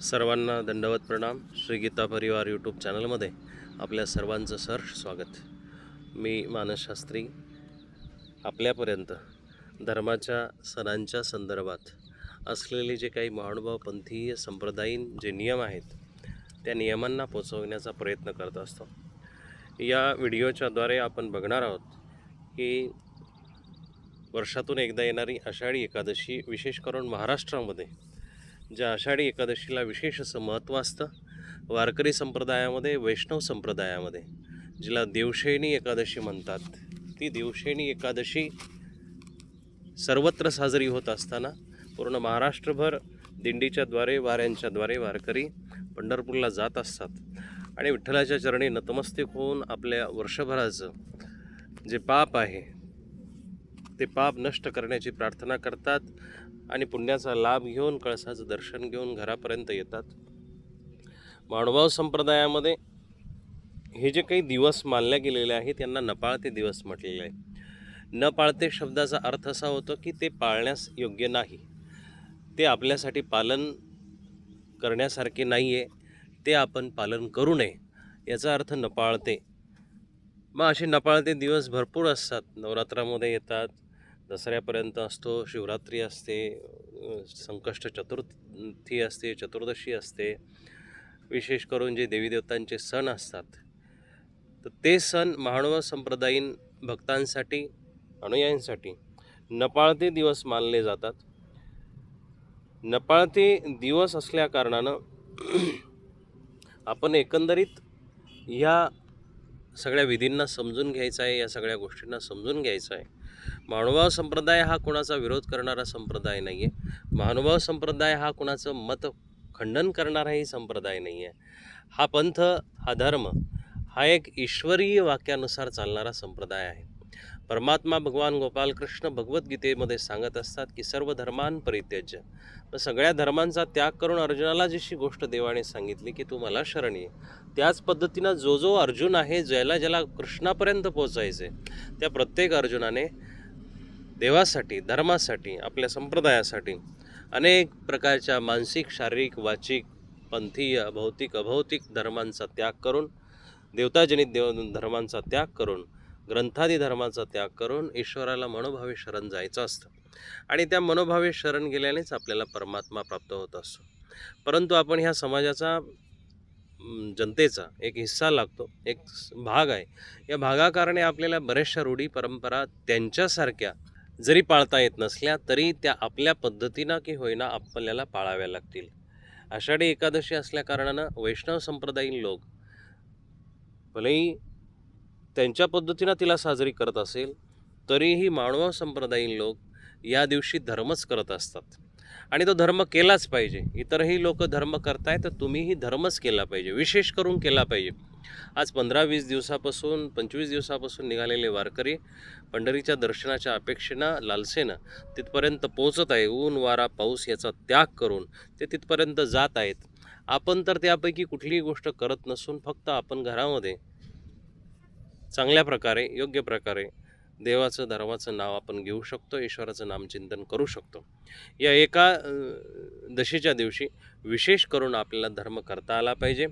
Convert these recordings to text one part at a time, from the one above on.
सर्वांना दंडवत प्रणाम. श्री गीता परिवार यूट्यूब चॅनलमध्ये आपल्या सर्वांचं सहर्ष स्वागत. मी मानसशास्त्री आपल्यापर्यंत धर्माच्या सणांच्या संदर्भात असलेले जे काही महानुभाव पंथीय संप्रदायीन जे नियम आहेत त्या नियमांना पोचवण्याचा प्रयत्न करत असतो. या व्हिडिओच्याद्वारे आपण बघणार आहोत की वर्षातून एकदा येणारी आषाढी एकादशी विशेष करून महाराष्ट्रामध्ये ज्या आषाढी एकादशीला विशेष असं महत्त्व असतं वारकरी संप्रदायामध्ये वैष्णव संप्रदायामध्ये. जिला देवशैनी एकादशी म्हणतात. ती देवशयनी एकादशी सर्वत्र साजरी होत असताना पूर्ण महाराष्ट्रभर दिंडीच्याद्वारे वाऱ्यांच्याद्वारे वारकरी पंढरपूरला जात असतात. आणि विठ्ठलाच्या चरणी नतमस्तिक होऊन आपल्या वर्षभराचं जे पाप आहे ते पाप नष्ट करण्याची प्रार्थना करतात. आणि पुण्याचा लाभ घेऊन कळसाचं दर्शन घेऊन घरापर्यंत येतात. माणभाव संप्रदायामध्ये हे जे काही दिवस मानले गेलेले आहेत त्यांना नपाळते दिवस म्हटलेले आहे. न पाळते शब्दाचा अर्थ असा होतो की ते पाळण्यास योग्य नाही. ते आपल्यासाठी पालन करण्यासारखे नाही आहे ते आपण पालन करू नये. याचा अर्थ नपाळते. मग असे नपाळते दिवस भरपूर असतात. नवरात्रामध्ये येतात दसऱ्यापर्यंत असतो शिवरात्री असते संकष्ट चतुर्थी असते चतुर्दशी असते. विशेष करून जे देवी देवतांचे सण असतात तर ते सण महानुभाव संप्रदायीन भक्तांसाठी अनुयायांसाठी नपाळते दिवस मानले जातात. नपाळते दिवस असल्या कारणानं आपण एकंदरीत ह्या सगळ्या विधींना समजून घ्यायचं आहे या सगळ्या गोष्टींना समजून घ्यायचं आहे. मानुभाव संप्रदाय हा कोणाचा विरोध करणारा संप्रदाय नाही आहे मानुभाव संप्रदाय हा कोणाचं मत खंडन करणाराही संप्रदाय नाही आहे हा पंथ हा धर्म हा एक ईश्वरीय वाक्यानुसार चालणारा संप्रदाय आहे. परमात्मा भगवान गोपालकृष्ण भगवद्गीतेमध्ये सांगत असतात की सर्व धर्मान परित्यज्य मग सगळ्या धर्मांचा त्याग करून अर्जुनाला जशी गोष्ट देवाने सांगितली की तू मला शरण ये. त्याच पद्धतीनं जो जो अर्जुन आहे ज्याला ज्याला कृष्णापर्यंत पोचायचे त्या प्रत्येक अर्जुनाने देवासाठी धर्मासाठी आपल्या संप्रदायासाठी अनेक प्रकारच्या मानसिक शारीरिक वाचिक पंथीय भौतिक अभौतिक धर्मांचा त्याग करून देवताजनित देव धर्मांचा त्याग करून ग्रंथादी धर्माचा त्याग करून ईश्वराला मनोभावे शरण जायचं असतं. आणि त्या मनोभावे शरण गेल्यानेच आपल्याला परमात्मा प्राप्त होत असतो. परंतु आपण ह्या समाजाचा जनतेचा एक हिस्सा लागतो एक भाग आहे. या भागाकारणे आपल्याला बऱ्याचशा रूढी परंपरा त्यांच्यासारख्या जरी पाळता येत नसल्या तरी त्या आपल्या पद्धतीनं की होईना आपल्याला पाळाव्या लागतील. आषाढी एकादशी असल्याकारणानं वैष्णव संप्रदायीन लोक भलेही त्यांच्या पद्धतीनं तिला साजरी करत असेल तरीही मानव संप्रदायीन लोक या दिवशी धर्मच करत असतात. आणि तो धर्म केलाच पाहिजे. इतरही लोक धर्म करताय तर तुम्हीही धर्मच केला पाहिजे. विशेष करून केला पाहिजे. आज पंधरा वीस दिवसापासून पंचवीस दिवसापासून निघालेले वारकरी पंढरीच्या दर्शनाच्या अपेक्षेनं लालसेनं तिथपर्यंत पोचत आहे. ऊन वारा पाऊस याचा त्याग करून ते तिथपर्यंत जात आहेत. आपण तर त्यापैकी कुठलीही गोष्ट करत नसून फक्त आपण घरामध्ये चांगल्या प्रकारे योग्य प्रकारे देवाचं धर्माचं नाव आपण घेऊ शकतो ईश्वराचं नामचिंतन करू शकतो. या एका दशेच्या दशीच्या दिवशी विशेष करून आपल्याला धर्म करता आला पाहिजे.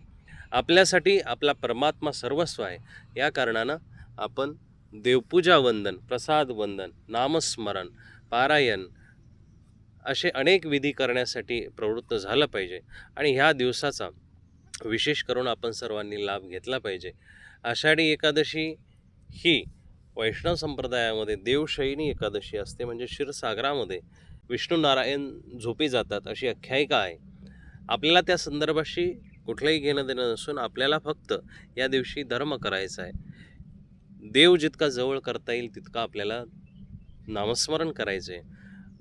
आपल्यासाठी आपला परमात्मा सर्वस्व आहे. या कारणानं आपण देवपूजा वंदन प्रसाद वंदन नामस्मरण पारायण असे अनेक विधी करण्यासाठी प्रवृत्त झालं पाहिजे आणि ह्या दिवसाचा विशेष करून आपण सर्वांनी लाभ घेतला पाहिजे. आषाढी एकादशी ही वैष्णव संप्रदायामध्ये देवशयनी एकादशी असते म्हणजे क्षीरसागरामध्ये विष्णू नारायण झोपी जातात अशी आख्यायिका आहे. आपल्याला त्या संदर्भाशी कुठलंही घेणं देणं नसून आपल्याला फक्त या दिवशी धर्म करायचा आहे. देव जितका जवळ करता येईल तितका आपल्याला नामस्मरण करायचे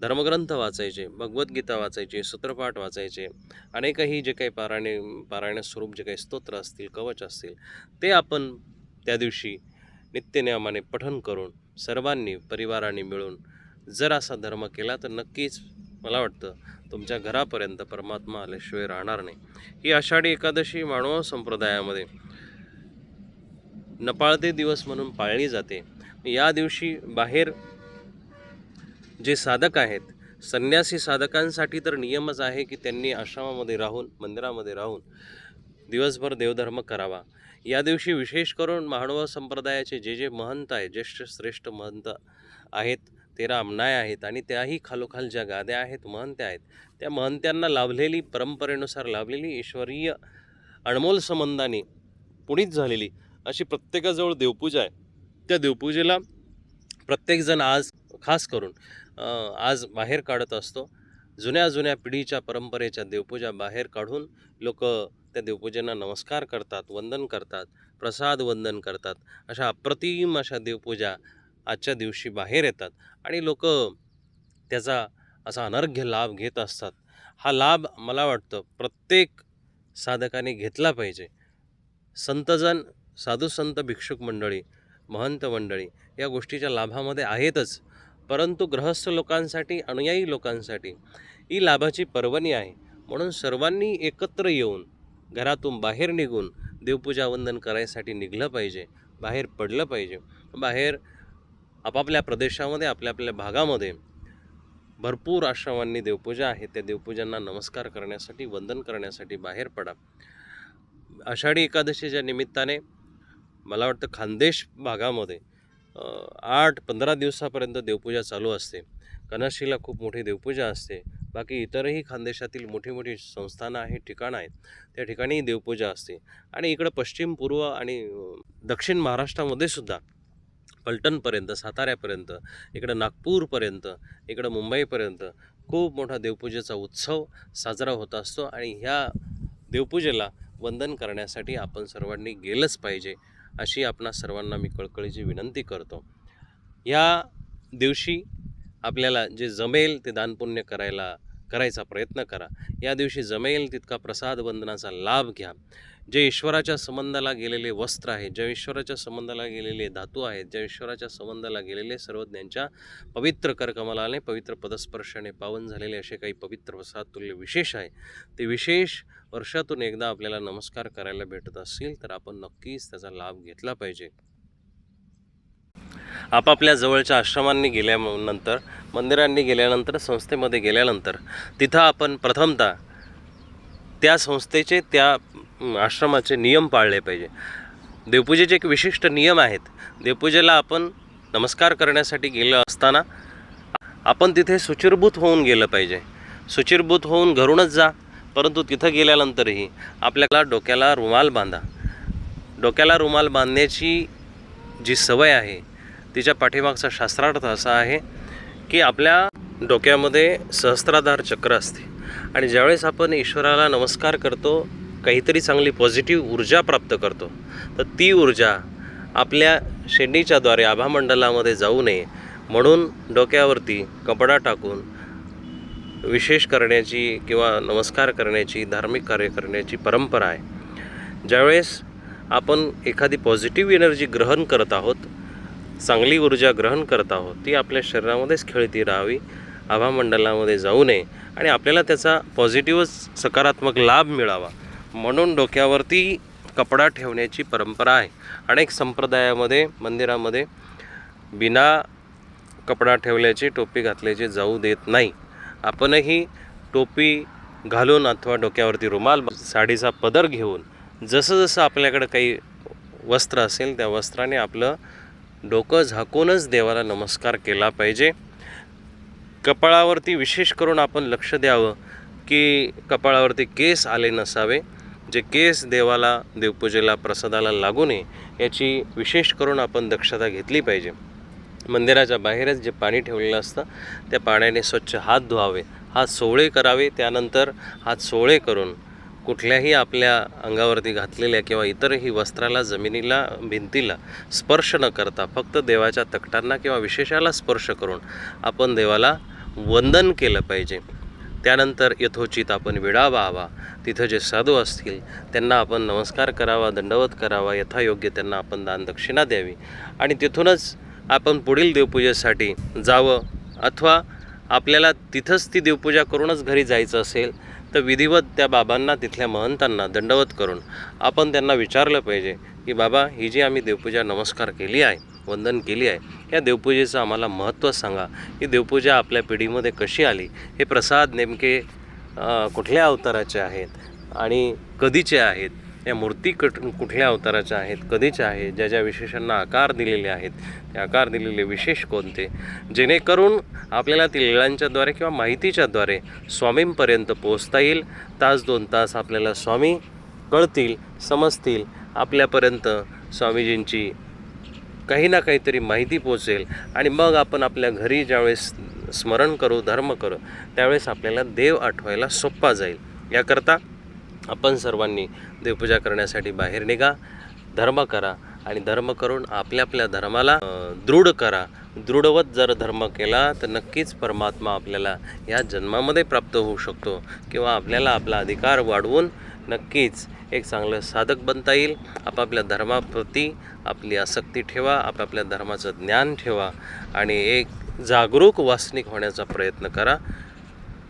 धर्मग्रंथ वाचायचे भगवद्गीता वाचायचे सूत्रपाठ वाचायचे. अनेकही जे काही पारायणे पारायण स्वरूप जे काही स्तोत्र असतील कवच असतील ते आपण त्या दिवशी नित्यनियमाने पठन करून सर्वांनी परिवाराने मिळून जर असा धर्म केला तर नक्कीच मला वाटतं तुमच्या घरापर्यंत परमात्मा आल्याशिवाय राहणार नाही. ही आषाढी एकादशी मानव संप्रदायामध्ये नपाळते दिवस म्हणून पाळली जाते. या दिवशी बाहेर जे साधक आहेत संन्यासी साधकांसाठी तर नियमच आहे की त्यांनी आश्रमामध्ये राहून मंदिरामध्ये राहून दिवसभर देवधर्म करावा. या दिवशी विशेष करून महानुभाव संप्रदायाचे जे जे महंत आहेत ज्येष्ठ श्रेष्ठ महंत आहेत तेरा रामनाय आहेत आणि त्याही खालोखाल ज्या गाद्या आहेत महंत्या आहेत त्या महंत्यांना लाभलेली परंपरेनुसार लाभलेली ईश्वरीय अणमोल संबंधाने पुणीत झालेली अशी प्रत्येकाजवळ देवपूजा आहे. त्या देवपूजेला प्रत्येकजण आज खास करून आज बाहेर काढत असतो. जुन्या जुन्या पिढीच्या परंपरेच्या देवपूजा बाहेर काढून लोक त्या देवपूजेंना नमस्कार करतात वंदन करतात प्रसाद वंदन करतात. अशा अप्रतिम अशा देवपूजा आजच्या दिवशी बाहेर येतात आणि लोक त्याचा असा अनर्घ्य लाभ घेत असतात. हा लाभ मला वाटतं प्रत्येक साधकाने घेतला पाहिजे. संतजन साधू संत भिक्षुक मंडळी महंत मंडळी या गोष्टीच्या लाभामध्ये आहेतच. परंतु ग्रहस्थ लोकांसाठी अनुयायी लोकांसाठी ही लाभाची पर्वणी आहे. म्हणून सर्वांनी एकत्र येऊन घरातून बाहेर निघून देवपूजा वंदन करायसाठी निघलं पाहिजे बाहेर पडलं पाहिजे. बाहेर आपापल्या प्रदेशामध्ये आपल्या आपल्या भागामध्ये भरपूर आश्रमांनी देवपूजा आहे. त्या देवपूजांना नमस्कार करण्यासाठी वंदन करण्यासाठी बाहेर पडा. आषाढी एकादशीच्या निमित्ताने मला वाटतं खानदेश भागामध्ये आठ पंधरा दिवसापर्यंत देवपूजा चालू असते. कनशिला खूप मोठी देवपूजा असते. बाकी इतरही खानदेशातील मोठी मोठी संस्थानं आहेत ठिकाणं आहेत त्या ठिकाणीही देवपूजा असते. आणि इकडं पश्चिम पूर्व आणि दक्षिण महाराष्ट्रामध्ये सुद्धा पलटणपर्यंत साताऱ्यापर्यंत इकडं नागपूरपर्यंत इकडं मुंबईपर्यंत खूप मोठा देवपूजेचा उत्सव साजरा होत असतो आणि ह्या देवपूजेला वंदन करण्यासाठी आपण सर्वांनी गेलंच पाहिजे अशी आपणा सर्वांना मी कळकळीची विनंती करतो. या दिवशी आपल्याला जे जमेल ते दानपुण्य करायला करायचा प्रयत्न करा. या दिवशी जमेल तितका प्रसाद वंदनाचा लाभ घ्या. जे ईश्वराच्या संबंधाला गेलेले वस्त्र आहे ज्या ईश्वराच्या संबंधाला गेलेले धातू आहेत ज्या ईश्वराच्या संबंधाला गेलेले सर्वज्ञांच्या पवित्र करकमलाने पवित्र पदस्पर्शाने पावन झालेले असे काही पवित्र वसाहतुल्य तुल्य विशेष आहे. ते विशेष वर्षातून एकदा आपल्याला नमस्कार करायला भेटत असतील तर आपण नक्कीच त्याचा लाभ घेतला पाहिजे. आपापल्या जवळच्या आश्रमांनी गेल्यानंतर मंदिरांनी गेल्यानंतर संस्थेमध्ये गेल्यानंतर तिथं आपण प्रथमतः त्या संस्थेचे त्या आश्रमाचे नियम पाळले पाहिजे. देवपूजेचे एक विशिष्ट नियम आहेत. देवपूजेला आपण नमस्कार करण्यासाठी गेलो असताना आपण तिथे सुचिरभूत होऊन गेलं पाहिजे. सुचिरभूत होऊन घरूनच जा परंतु तिथं गेल्यानंतरही आपल्याला डोक्याला रुमाल बांधा. डोक्याला रुमाल बांधण्याची जी सवय आहे तिच्या पाठीमागचा शास्त्रार्थ असा आहे की आपल्या डोक्यामध्ये सहस्त्राधार चक्र असते. आणि ज्यावेळेस आपण ईश्वराला नमस्कार करतो काहीतरी चांगली पॉझिटिव्ह ऊर्जा प्राप्त करतो. तर ती ऊर्जा आपल्या शेंडीच्याद्वारे आभामंडलामध्ये जाऊ नये म्हणून डोक्यावरती कपडा टाकून विशेष करण्याची किंवा नमस्कार करण्याची धार्मिक कार्य करण्याची परंपरा आहे. ज्यावेळेस आपण एखादी पॉझिटिव्ह एनर्जी ग्रहण करत आहोत चांगली ऊर्जा ग्रहण करत आहोत ती आपल्या शरीरामध्येच खेळती राहावी आभामंडलामध्ये जाऊ नये आणि आपल्याला त्याचा पॉझिटिव्हच सकारात्मक लाभ मिळावा. म्हणून डोक्यावरती कपडा ठेवण्याची परंपरा आहे. अनेक संप्रदायामध्ये मंदिरामध्ये बिना कपडा ठेवल्याची टोपी घातल्याची जाऊ देत नाही. आपणही टोपी घालून अथवा डोक्यावरती रुमाल साडीचा पदर घेऊन जसं जसं आपल्याकडं काही वस्त्र असेल त्या वस्त्राने आपलं डोकं झाकूनच देवाला नमस्कार केला पाहिजे. कपाळावरती विशेष करून आपण लक्ष द्यावं की कपाळावरती केस आले नसावे. जे केस देवाला देवपूजेला प्रसादाला लागू नये याची विशेष करून आपण दक्षता घेतली पाहिजे. मंदिराच्या बाहेरच जे पाणी ठेवलेलं असतं त्या पाण्याने स्वच्छ हात धुवावे. हात सोवळे करावे त्यानंतर हात सोवळे करून कुठल्याही आपल्या अंगावरती घातलेल्या किंवा इतरही वस्त्राला जमिनीला भिंतीला स्पर्श न करता फक्त देवाच्या तकटांना किंवा विशेषाला स्पर्श करून आपण देवाला वंदन केलं पाहिजे. त्यानंतर यथोचित आपण विडा व्हावा. तिथं जे साधू असतील त्यांना आपण नमस्कार करावा दंडवत करावा यथायोग्य त्यांना आपण दानदक्षिणा द्यावी. आणि तिथूनच आपण पुढील देवपूजेसाठी जावं. अथवा आपल्याला तिथंच ती देवपूजा करूनच घरी जायचं असेल तर विधिवत त्या बाबांना तिथल्या महंतांना दंडवत करून आपण त्यांना विचारलं पाहिजे की बाबा ही जी आम्ही देवपूजा नमस्कार केली आहे वंदन केली आहे. या देवपूजेचं आम्हाला महत्त्व सांगा. ही देवपूजा आपल्या पिढीमध्ये कशी आली? हे प्रसाद नेमके कुठल्या अवताराचे आहेत? आणि कधीचे आहेत? या मूर्ती कट कुठल्या अवताराच्या आहेत? कधीच्या आहेत? ज्या ज्या विशेषांना आकार दिलेले आहेत ते आकार दिलेले विशेष कोणते? जेणेकरून आपल्याला ती लिळांच्याद्वारे किंवा माहितीच्याद्वारे स्वामींपर्यंत पोहोचता येईल. तास दोन तास आपल्याला स्वामी कळतील समजतील. आपल्यापर्यंत स्वामीजींची काही ना काहीतरी माहिती पोचेल आणि मग आपण आपल्या घरी ज्यावेळेस स्मरण करू धर्म करू त्यावेळेस आपल्याला देव आठवायला सोप्पा जाईल. याकरता आपण सर्वांनी देवपूजा करण्यासाठी बाहेर निघा धर्म करा आणि धर्म करून आपल्या आपल्या धर्माला दृढ करा. दृढवत जर धर्म केला तर नक्कीच परमात्मा आपल्याला या जन्मामध्ये प्राप्त होऊ शकतो किंवा आपल्याला आपला अधिकार वाढवून नक्कीच एक चांगलं साधक बनता येईल. आपापल्या धर्माप्रती आपली आसक्ती ठेवा आपापल्या धर्माचं ज्ञान ठेवा आणि एक जागरूक वासनिक होण्याचा प्रयत्न करा.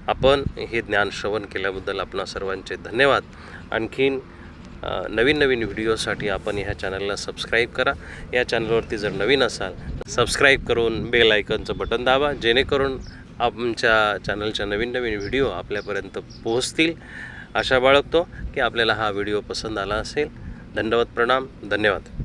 आपण हे ज्ञान श्रवण केल्याबद्दल आपणा सर्वांचे धन्यवाद. आणखीन नवीन नवीन व्हिडिओसाठी आपण ह्या चॅनलला सबस्क्राईब करा. या चॅनलवरती जर नवीन असाल तर सबस्क्राईब करून बेल आयकनचं बटन दाबा जेणेकरून आमच्या चॅनलच्या नवीन नवीन व्हिडिओ आपल्यापर्यंत पोहोचतील. आशा बाळगतो की आपल्याला हा व्हिडिओ पसंत आला असेल. दंडवत प्रणाम. धन्यवाद.